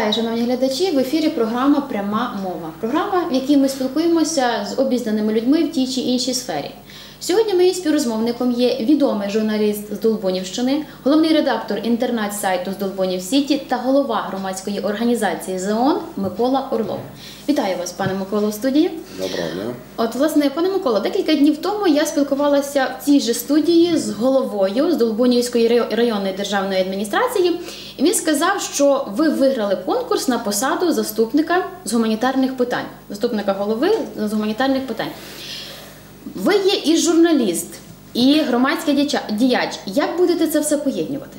Вітаю, шановні глядачі. В ефірі програма Пряма мова. Програма, в якій ми спілкуємося з обізнаними людьми в тій чи іншій сфері. Сьогодні моїм співрозмовником є відомий журналіст з Долбонівщини, головний редактор інтернет-сайту з Долбонів Сіті та голова громадської організації ЗООН Микола Орлов. Вітаю вас, пане Миколо, в студії. Доброго дня. От, власне, пане Микола, декілька днів тому я спілкувалася в цій же студії з головою з Долбунівської рай- районної державної адміністрації, і він сказав, що ви виграли конкурс на посаду заступника з гуманітарних питань, заступника голови з гуманітарних питань. Ви є і журналіст, і громадський діяч. Як будете це все поєднувати?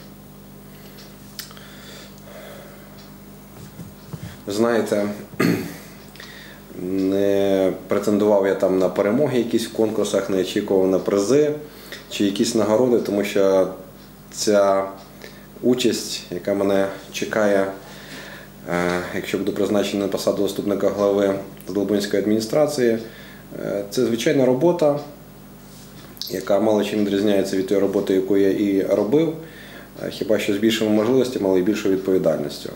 Знаєте, не претендував я там на перемоги якісь в конкурсах, не очікував на призи чи якісь нагороди, тому що ця участь, яка мене чекає, е, якщо буду призначений на посаду заступника глави Долбинської адміністрації, це звичайна робота, яка мало чим відрізняється від тої роботи, яку я і робив, е, хіба що з більшими можливостями, але й більшою відповідальністю.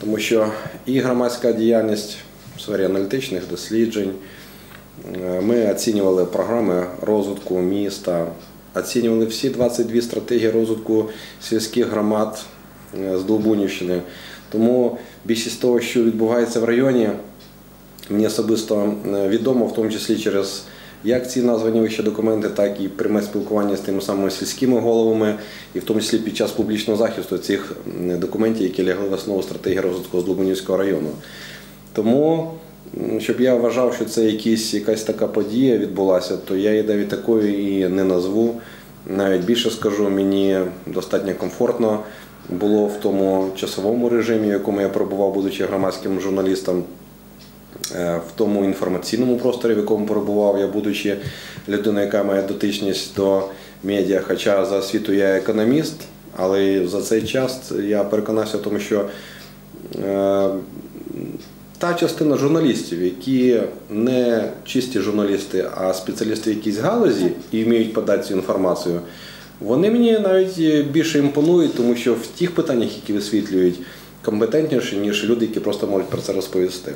Тому що і громадська діяльність в сфері аналітичних досліджень, е, ми оцінювали програми розвитку міста, оцінювали всі 22 стратегії розвитку сільських громад е, з Долбунівщини. Тому більшість того, що відбувається в районі, мені особисто е, відомо, в тому числі через як ці названі вище документи, так і пряме спілкування з тими самими сільськими головами, і в тому числі під час публічного захисту цих документів, які лягли в основу стратегії розвитку Злобунівського району. Тому, щоб я вважав, що це якісь, якась така подія відбулася, то я її навіть такою і не назву. Навіть більше скажу, мені достатньо комфортно було в тому часовому режимі, в якому я перебував, будучи громадським журналістом. Е, в тому інформаційному просторі, в якому перебував я, будучи людиною, яка має дотичність до медіа, хоча за освіту я економіст, але за цей час я переконався в тому, що е, та частина журналістів, які не чисті журналісти, а спеціалісти в якійсь галузі і вміють подати цю інформацію, вони мені навіть більше імпонують, тому що в тих питаннях, які висвітлюють, компетентніші, ніж люди, які просто можуть про це розповісти.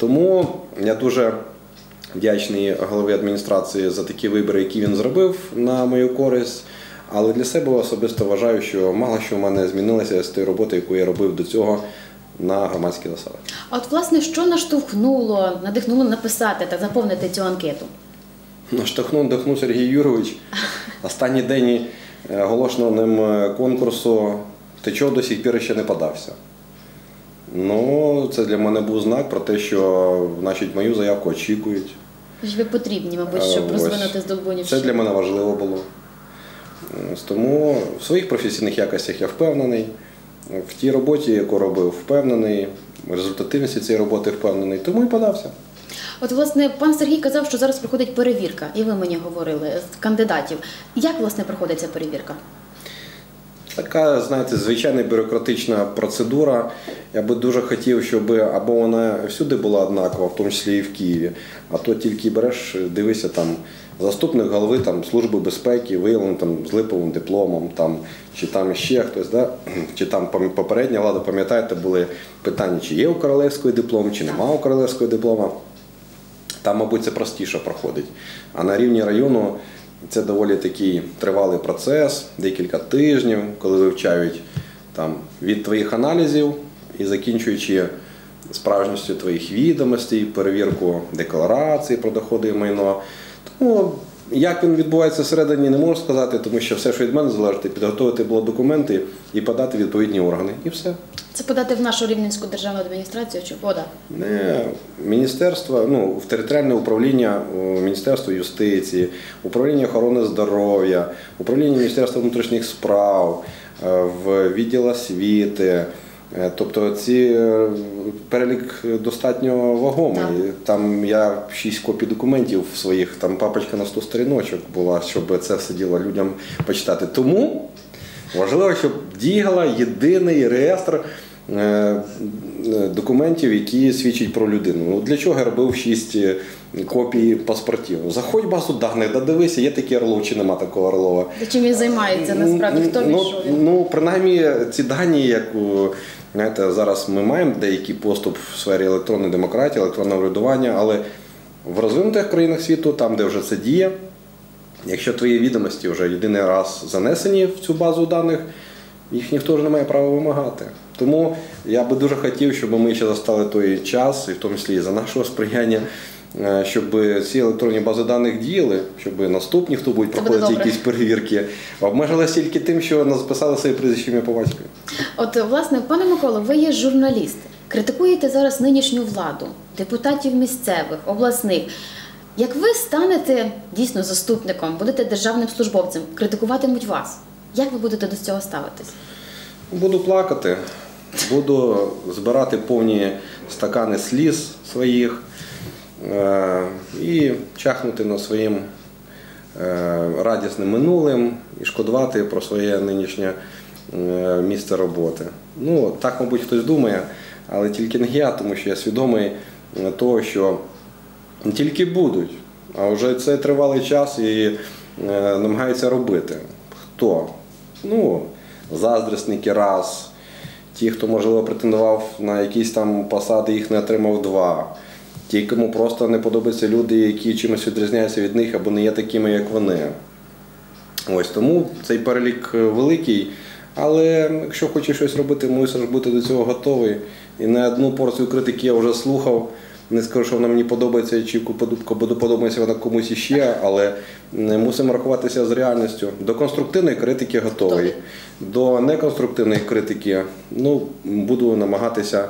Тому я дуже вдячний голові адміністрації за такі вибори, які він зробив на мою користь. Але для себе особисто вважаю, що мало що в мене змінилося з тої роботи, яку я робив до цього на громадські засади. А От, власне, що наштовхнуло, надихнуло написати та заповнити цю анкету? Наштовхнув дихнув Сергій Юрович. Останній день е, оголошеного ним е, конкурсу ти чого до сих пір ще не подався. Ну, це для мене був знак про те, що значить, мою заявку очікують. Ж ви потрібні, мабуть, Е, щоб ось. розвинути здолбунівщину. Це для мене важливо було. Тому в своїх професійних якостях я впевнений. В тій роботі, яку робив, впевнений, в результативності цієї роботи впевнений, тому і подався. От, власне, пан Сергій казав, що зараз проходить перевірка, і ви мені говорили з кандидатів. Як власне проходить ця перевірка? Така, знаєте, звичайна бюрократична процедура. Я би дуже хотів, щоб або вона всюди була однакова, в тому числі і в Києві, а то тільки береш, дивися там заступник голови там, Служби безпеки, виявлений там з липовим дипломом, там, чи там ще хтось, да? чи там попередня влада, пам'ятаєте, були питання, чи є у королевської диплом, чи нема у королевської диплома. Там, мабуть, це простіше проходить. А на рівні району це доволі такий тривалий процес, декілька тижнів, коли вивчають там, від твоїх аналізів і закінчуючи справжністю твоїх відомостей, перевірку декларації про доходи і майно. Тому як він відбувається всередині, не можу сказати, тому що все, що від мене залежить, підготувати було документи і подати відповідні органи. І все. Це подати в нашу рівненську державну адміністрацію чи вода? Не міністерство, ну в територіальне управління Міністерства юстиції, управління охорони здоров'я, управління Міністерства внутрішніх справ, е, в відділ освіти. Е, Тобто ці е, перелік достатньо вагомий. Там я шість копій документів своїх, там папочка на 100 сторіночок була, щоб це все діло людям почитати. Тому важливо, щоб діяла єдиний реєстр е, е, документів, які свідчать про людину. Ну, для чого я робив шість е, копій паспортів? Заходь в базу даних, да дивися, є такий Орлов чи нема такого Орлова. Та Чим він займається насправді? Хто ну, він? ну, принаймні, ці дані, як знаєте, зараз ми маємо деякий поступ в сфері електронної демократії, електронного врядування, але в розвинутих країнах світу, там, де вже це діє, якщо твої відомості вже єдиний раз занесені в цю базу даних, їх ніхто ж не має права вимагати. Тому я би дуже хотів, щоб ми ще застали той час, і в тому числі і за нашого сприяння, е, щоб ці електронні бази даних діяли, щоб наступні, хто будуть проходити якісь перевірки, обмежилися тільки тим, що нас записали своє прізвище ім'я по батькові. От, власне, пане Миколо, ви є журналіст. Критикуєте зараз нинішню владу, депутатів місцевих, обласних. Як ви станете дійсно заступником, будете державним службовцем, критикуватимуть вас. Як ви будете до цього ставитись? Буду плакати, буду збирати повні стакани сліз своїх е, і чахнути над своїм е, радісним минулим і шкодувати про своє нинішнє е, місце роботи. Ну, так, мабуть, хтось думає, але тільки не я, тому що я свідомий того, що тільки будуть, а вже це тривалий час і е, намагаються робити. Хто? Ну, заздрісники раз. Ті, хто, можливо, претендував на якісь там посади, їх не отримав два. Ті, кому просто не подобаються люди, які чимось відрізняються від них або не є такими, як вони. Ось тому цей перелік е, великий. Але якщо хочеш щось робити, мусиш бути до цього готовий. І не одну порцію критики я вже слухав. Не скажу, що вона мені подобається, чи подобається вона комусь іще, але мусимо рахуватися з реальністю. До конструктивної критики готовий. До неконструктивної критики ну, буду намагатися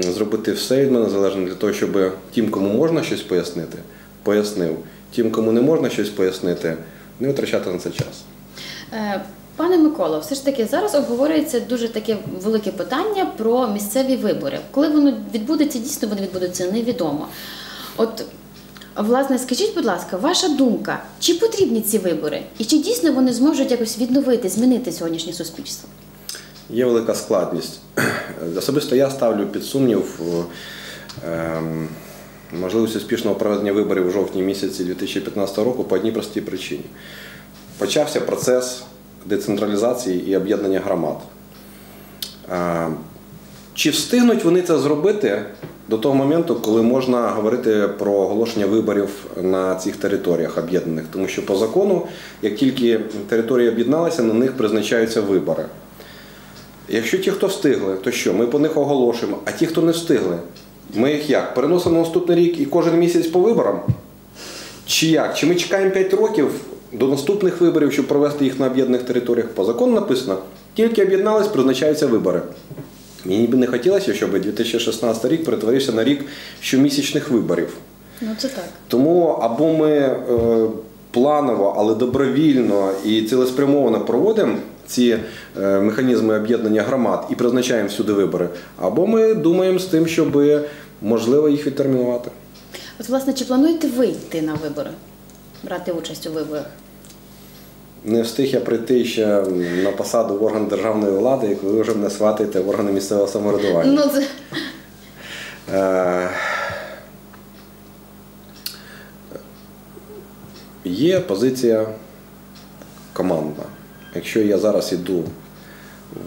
зробити все від мене залежне для того, щоб тим, кому можна щось пояснити, пояснив. Тим, кому не можна щось пояснити, не витрачати на це час. Е, Пане Миколо, все ж таки зараз обговорюється дуже таке велике питання про місцеві вибори. Коли воно відбудеться, дійсно вони відбудуться, невідомо. От, власне, скажіть, будь ласка, ваша думка, чи потрібні ці вибори? І чи дійсно вони зможуть якось відновити, змінити сьогоднішнє суспільство? Є велика складність. Особисто я ставлю під сумнів ем, можливість успішного проведення виборів у жовтні місяці 2015 року по одній простій причині. Почався процес децентралізації і об'єднання громад. Е, Чи встигнуть вони це зробити до того моменту, коли можна говорити про оголошення виборів на цих територіях об'єднаних? Тому що по закону, як тільки території об'єдналися, на них призначаються вибори. Якщо ті, хто встигли, то що? Ми по них оголошуємо, а ті, хто не встигли, ми їх як? Переносимо на наступний рік і кожен місяць по виборам? Чи як? Чи ми чекаємо 5 років до наступних виборів, щоб провести їх на об'єднаних територіях? По закону написано, тільки об'єднались, призначаються вибори. Мені б не хотілося, щоб 2016 рік перетворився на рік щомісячних виборів. Ну це так. Тому або ми е, планово, але добровільно і цілеспрямовано проводимо ці е, механізми об'єднання громад і призначаємо всюди вибори, або ми думаємо з тим, щоб можливо їх відтермінувати. От, власне, чи плануєте ви йти на вибори, брати участь у виборах? Не встиг я прийти ще на посаду в орган державної влади, як ви вже мене сватаєте в органи місцевого самоврядування. Ну, це... Е, Є позиція командна. Якщо я зараз йду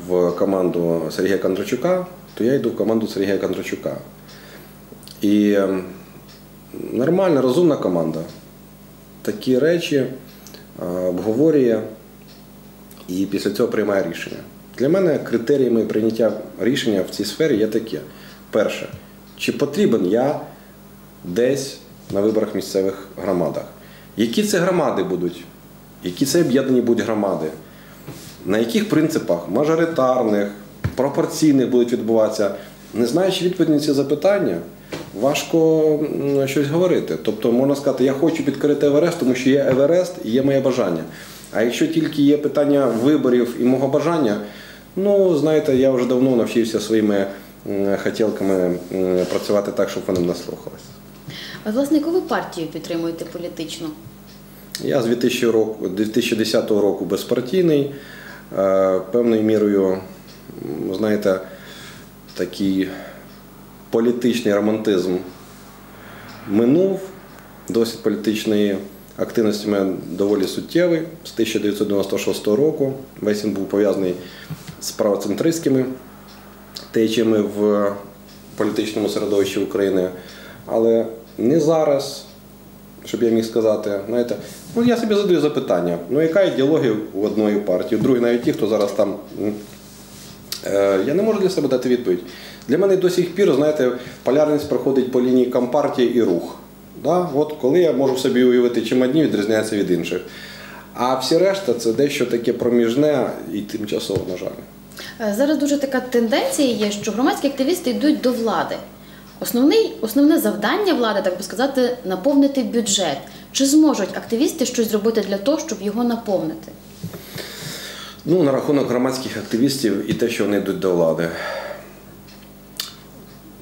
в команду Сергія Кондрачука, то я йду в команду Сергія Кондрачука. І ем, нормальна, розумна команда такі речі е, обговорює і після цього приймає рішення. Для мене критеріями прийняття рішення в цій сфері є таке. Перше, чи потрібен я десь на виборах місцевих громадах? Які це громади будуть? Які це об'єднані будуть громади? На яких принципах мажоритарних, пропорційних будуть відбуватися? Не знаючи відповіді на ці запитання, важко щось говорити. Тобто можна сказати, я хочу підкорити Еверест, тому що є Еверест і є моє бажання. А якщо тільки є питання виборів і мого бажання, ну знаєте, я вже давно навчився своїми хотілками працювати так, щоб вони не слухалися. От, власне, яку ви партію підтримуєте політично? Я з 2000 року, 2010 року безпартійний. Е, Певною мірою, знаєте, такий політичний романтизм минув. Досвід політичної активності в мене доволі суттєвий з 1996 року. Весь він був пов'язаний з правоцентристськими течіями в політичному середовищі України. Але не зараз, щоб я міг сказати, знаєте, ну я собі задаю запитання: ну яка ідеологія у одної партії, у другої навіть ті, хто зараз там. Е, Я не можу для себе дати відповідь. Для мене до сих пір, знаєте, полярність проходить по лінії компартії і рух. Да? От коли я можу собі уявити, чим одні відрізняються від інших. А всі решта це дещо таке проміжне і тимчасово, на жаль. Е, Зараз дуже така тенденція є, що громадські активісти йдуть до влади. Основний, основне завдання влади, так би сказати, наповнити бюджет. Чи зможуть активісти щось зробити для того, щоб його наповнити? Ну, на рахунок громадських активістів і те, що вони йдуть до влади.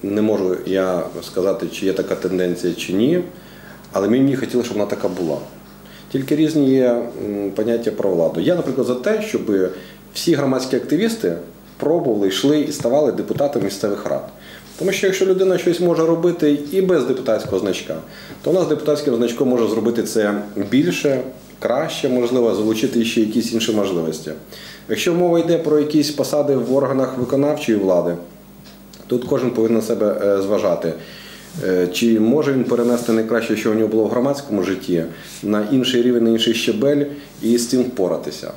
Не можу я сказати, чи є така тенденція, чи ні, але мені хотілося, щоб вона така була. Тільки різні є поняття про владу. Я, наприклад, за те, щоб всі громадські активісти пробували, йшли і ставали депутатами місцевих рад. Тому що якщо людина щось може робити і без депутатського значка, то вона з депутатським значком може зробити це більше, краще, можливо, залучити ще якісь інші можливості. Якщо мова йде про якісь посади в органах виконавчої влади, Тут кожен повинен себе е, зважати. Е, Чи може він перенести найкраще, що у нього було в громадському житті, на інший рівень, на інший щебель і з цим впоратися.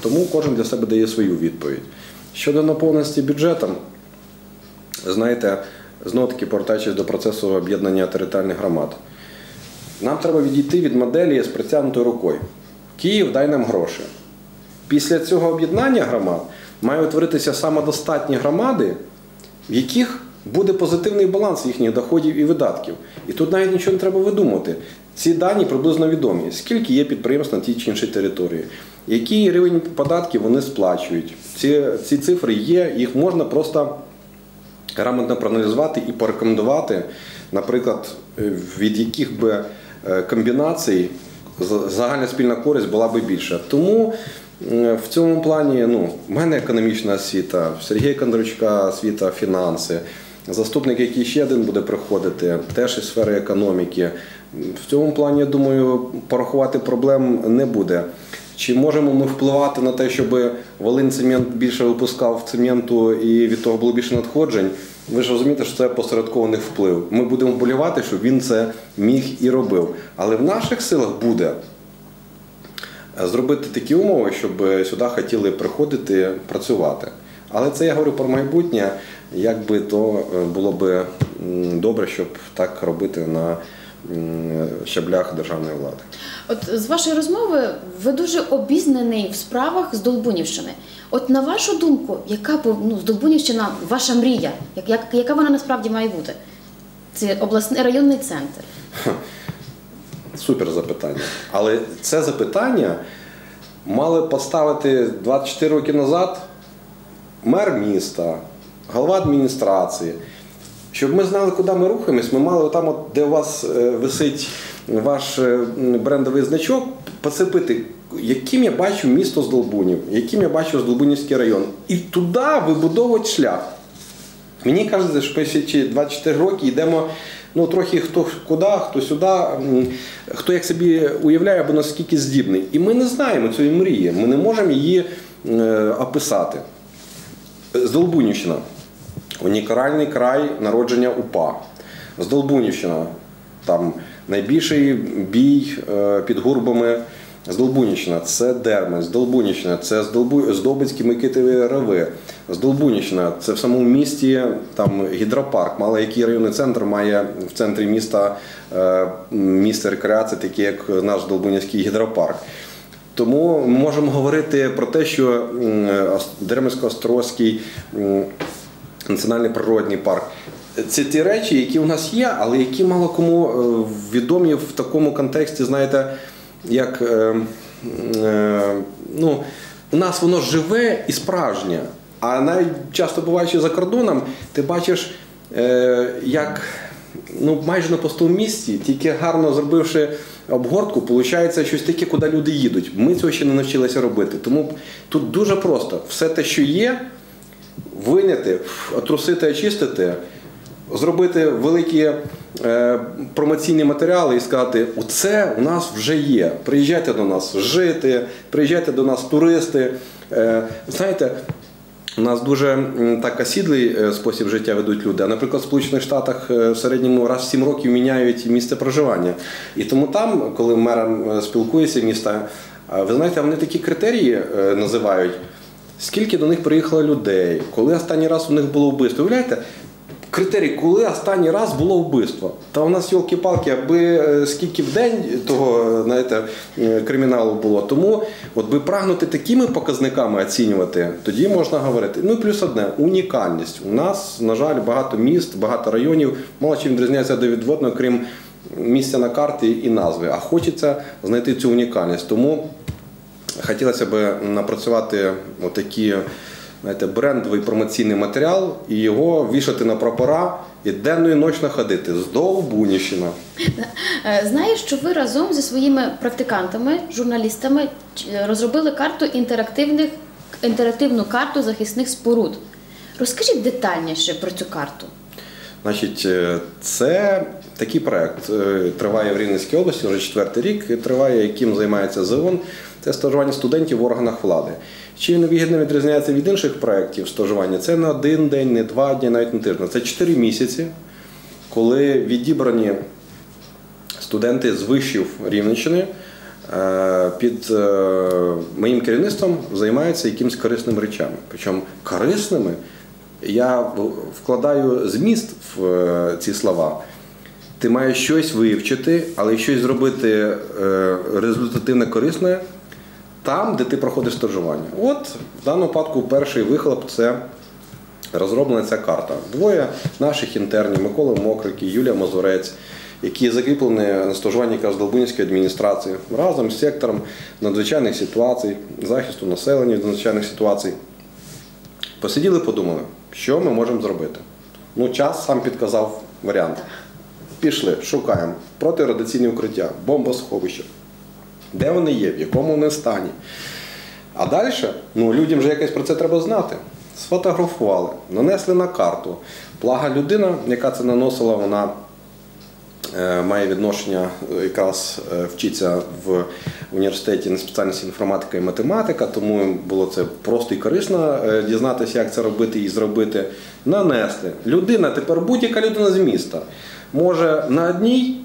Тому кожен для себе дає свою відповідь. Щодо наповненості бюджетом, знаєте, знову таки повертаючись до процесу об'єднання територіальних громад, нам треба відійти від моделі з притягнутою рукою. Київ дай нам гроші. Після цього об'єднання громад мають утворитися самодостатні громади, в яких буде позитивний баланс їхніх доходів і видатків. І тут навіть нічого не треба видумувати. Ці дані приблизно відомі. Скільки є підприємств на тій чи іншій території, який рівень податків вони сплачують. Ці, ці цифри є, їх можна просто грамотно проаналізувати і порекомендувати, наприклад, е, від яких би комбінацій загальна спільна користь була би більша. Тому е, в цьому плані ну, в мене економічна освіта, Сергія Кондручка освіта фінанси. Заступник, який ще один буде приходити, теж із сфери економіки. В цьому плані, я думаю, порахувати проблем не буде. Чи можемо ми впливати на те, щоб Волинь цемент більше випускав цементу і від того було більше надходжень? Ви ж розумієте, що це посередкований вплив. Ми будемо вболівати, щоб він це міг і робив. Але в наших силах буде зробити такі умови, щоб сюди хотіли приходити працювати. Але це я говорю про майбутнє. Як би то е, було м, добре, щоб так робити на щаблях державної влади. От з вашої розмови ви дуже обізнаний в справах з Долбунівщини. От на вашу думку, яка ну, з ваша мрія? Як, як, яка вона насправді має бути? Це обласний районний центр. Супер запитання. Але це запитання мали поставити 24 роки назад мер міста, голова адміністрації. Щоб ми знали, куди ми рухаємось, ми мали там, от, де у вас е, висить ваш е, брендовий значок, поцепити, яким я бачу місто Здолбунів, яким я бачу Здолбунівський район. І туди вибудовувати шлях. Мені кажеться, що після 24 роки йдемо ну, трохи хто куди, хто сюди, хто як собі уявляє або наскільки здібний. І ми не знаємо цієї мрії, ми не можемо її е, описати. Здолбунівщина. Унікальний край народження УПА. Здолбунівщина. Там найбільший бій е, під гурбами. Здолбунівщина це Дермен, Здолбунівщина це. Здолбицькі Микитові Рави. Здолбунівщина це в самому місті там гідропарк. Мало який районний центр має в центрі міста е, місце рекреації, таке як наш Здолбунівський гідропарк. Тому ми можемо говорити про те, що Дермансько-Острозький національний природний парк. Це ті речі, які у нас є, але які мало кому е, відомі в такому контексті, знаєте, як е, е, ну, у нас воно живе і справжнє. А навіть часто буваючи за кордоном, ти бачиш, як ну, майже на пустому місці, тільки гарно зробивши обгортку, виходить щось таке, куди люди їдуть. Ми цього ще не навчилися робити. Тому тут дуже просто все те, що є, виняти, отрусити, очистити, зробити великі е, промоційні матеріали і сказати: оце у нас вже є. Приїжджайте до нас жити, приїжджайте до нас туристи. Е, знаєте, у нас дуже так осідлий е, спосіб життя ведуть люди. Наприклад, в Сполучених Штатах в середньому раз в 7 років міняють місце проживання. І тому там, коли мерам е, спілкується міста, ви знаєте, вони такі критерії називають. Скільки до них приїхало людей, коли останній раз у них було вбивство? Уявляєте, критерій, коли останній раз було вбивство? Та у нас йолки-палки, аби е, скільки в день того е, знаєте, е, криміналу було. Тому от би прагнути такими показниками оцінювати, тоді можна говорити. Ну і плюс одне унікальність. У нас, на жаль, багато міст, багато районів, мало чим відрізняється до відводного, крім місця на карті і назви. А хочеться знайти цю унікальність. Тому Хотілося б напрацювати отакі, знаєте, брендовий промоційний матеріал і його вішати на прапора і денно і ночно ходити з Довбуніщина. Е, Знаю, що ви разом зі своїми практикантами, журналістами ч- розробили карту інтерактивних інтерактивну карту захисних споруд. Розкажіть детальніше про цю карту. Значить, е, це такий проект. е, Триває в Рівненській області вже четвертий рік. Триває, яким займається ЗОН. Це стажування студентів в органах влади. Чим він вигідно відрізняється від інших проєктів стажування? Це не один день, не два дні, навіть не тиждень. Це чотири місяці, коли відібрані студенти з вишів Рівненщини е, під е, моїм керівництвом займаються якимись корисними речами. Причому корисними я вкладаю зміст в е, ці слова. Ти маєш щось вивчити, але щось зробити результативне корисне там, де ти проходиш стажування. От в даному випадку перший вихлоп це розроблена ця карта. Двоє наших інтернів Микола Мокрик і Юлія Мазурець, які закріплені на стажуванні якраз Долбунівської адміністрації разом з сектором надзвичайних ситуацій, захисту населення від надзвичайних ситуацій. Посиділи, подумали, що ми можемо зробити. Ну, час сам підказав варіант. Пішли, шукаємо протирадіаційні укриття, бомбосховища. Де вони є, в якому вони стані. А далі, ну людям вже якось про це треба знати. Сфотографували, нанесли на карту. Блага людина, яка це наносила, вона е, має відношення е, якраз е, вчиться в університеті на спеціальності інформатика і математика, тому було це просто і корисно дізнатися, як це робити і зробити. Нанесли. Людина, тепер будь-яка людина з міста може на одній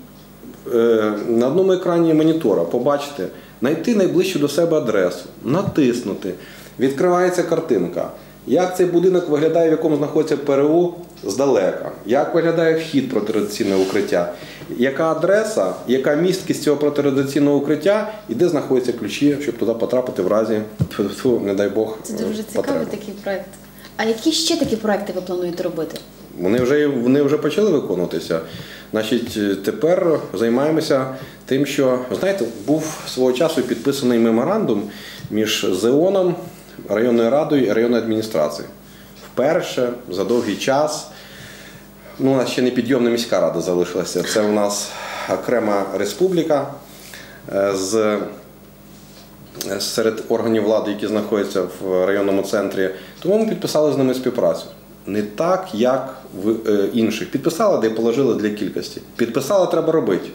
на одному екрані монітора побачити, знайти найближчу до себе адресу, натиснути. Відкривається картинка. Як цей будинок виглядає, в якому знаходиться ПРУ здалека? Як виглядає вхід протирадіаційного укриття? Яка адреса, яка місткість цього протирадіаційного укриття і де знаходяться ключі, щоб туди потрапити в разі, не дай Бог, Це дуже е, цікавий потреби. такий проект. А які ще такі проекти ви плануєте робити? Вони вже, вони вже почали виконуватися. Значить, е, тепер займаємося тим, що знаєте, був свого часу підписаний меморандум між ЗЕОНом, районною радою і районною адміністрацією. Вперше за довгий час. Ну, у нас ще не підйомна міська рада залишилася. Це у нас окрема республіка е, з серед органів влади, які знаходяться в районному центрі. Тому ми підписали з ними співпрацю. Не так, як в е, інших. Підписали, де положили для кількості. Підписали, треба робити.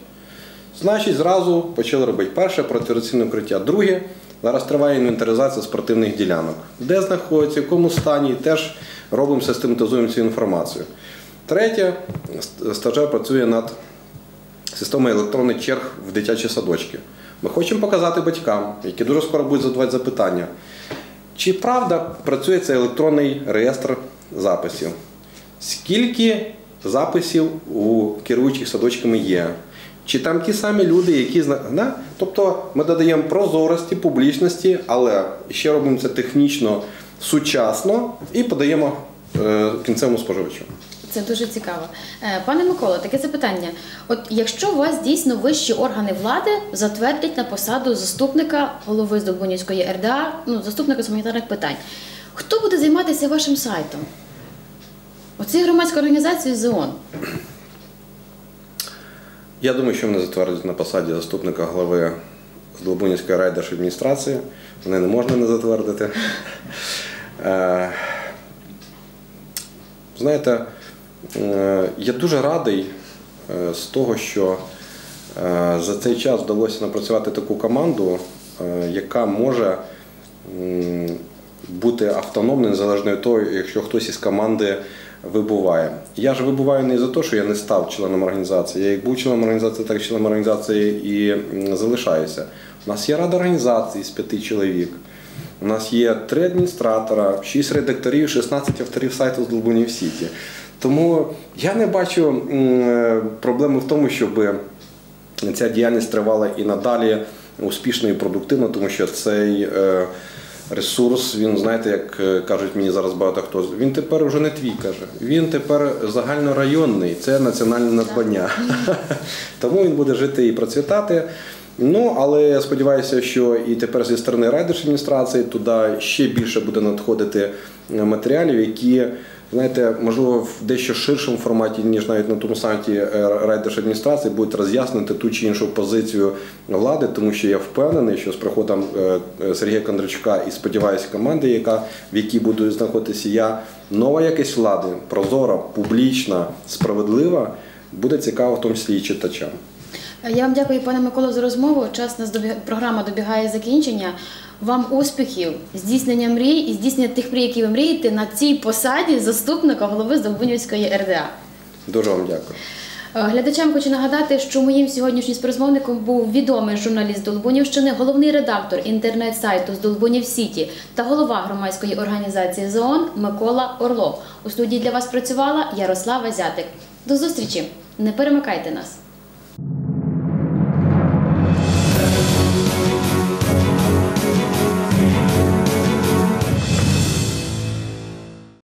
Значить, зразу почали робити. Перше протирадіаційне укриття. Друге, зараз триває інвентаризація спортивних ділянок. Де знаходяться, в якому стані, теж робимо, систематизуємо цю інформацію. Третє, ст- стажер працює над системою електронних черг в дитячі садочки. Ми хочемо показати батькам, які дуже скоро будуть задавати запитання, чи правда працює цей електронний реєстр записів? Скільки записів у керуючих садочками є? Чи там ті самі люди, які да? Тобто ми додаємо прозорості, публічності, але ще робимо це технічно сучасно і подаємо е, кінцевому споживачу. Це дуже цікаво. Е, Пане Микола, таке запитання. От якщо вас дійсно вищі органи влади затвердять на посаду заступника голови Здолбунівської РДА, ну заступника з гуманітарних питань, хто буде займатися вашим сайтом? Оці громадської організації ЗОН. Я думаю, що мене затвердять на посаді заступника голови Здолбунівської райдержадміністрації. Мене не можна не затвердити. Е, Знаєте, е, я дуже радий е, з того, що за цей час вдалося напрацювати таку команду, яка може бути автономною, незалежно від того, якщо хтось із команди вибуває. Я ж вибуваю не за те, що я не став членом організації. Я як був членом організації, так і членом організації і залишаюся. У нас є рада організації з п'яти чоловік. У нас є три адміністратора, шість редакторів, 16 авторів сайту з Долбунів Сіті. Тому я не бачу проблеми в тому, щоб ця діяльність тривала і надалі успішно і продуктивно, тому що цей е, ресурс, він, знаєте, як е, кажуть мені зараз багато хто, він тепер вже не твій каже. Він тепер загальнорайонний, це національне надбання. Тому він буде жити і процвітати. Ну, але я сподіваюся, що і тепер зі сторони райдержадміністрації туди ще більше буде надходити матеріалів, які, знаєте, можливо, в дещо ширшому форматі, ніж навіть на тому сайті е, райдержадміністрації, будуть роз'яснити ту чи іншу позицію влади, тому що я впевнений, що з приходом е, е, Сергія Кондрачука і сподіваюся, команди, яка в якій буду знаходитися я, нова якість влади, прозора, публічна, справедлива, буде цікава в тому числі і читачам. Я вам дякую, пане Миколо, за розмову. Час нас програма добігає закінчення. Вам успіхів, здійснення мрій і здійснення тих мрій, які ви мрієте на цій посаді заступника голови Здолбунівської РДА. Дуже вам дякую. Е, Глядачам хочу нагадати, що моїм сьогоднішнім співрозмовником був відомий журналіст Долбунівщини, головний редактор інтернет-сайту Здолбунів Сіті та голова громадської організації ЗООН Микола Орлов. У студії для вас працювала Ярослава Зятик. До зустрічі! Не перемикайте нас!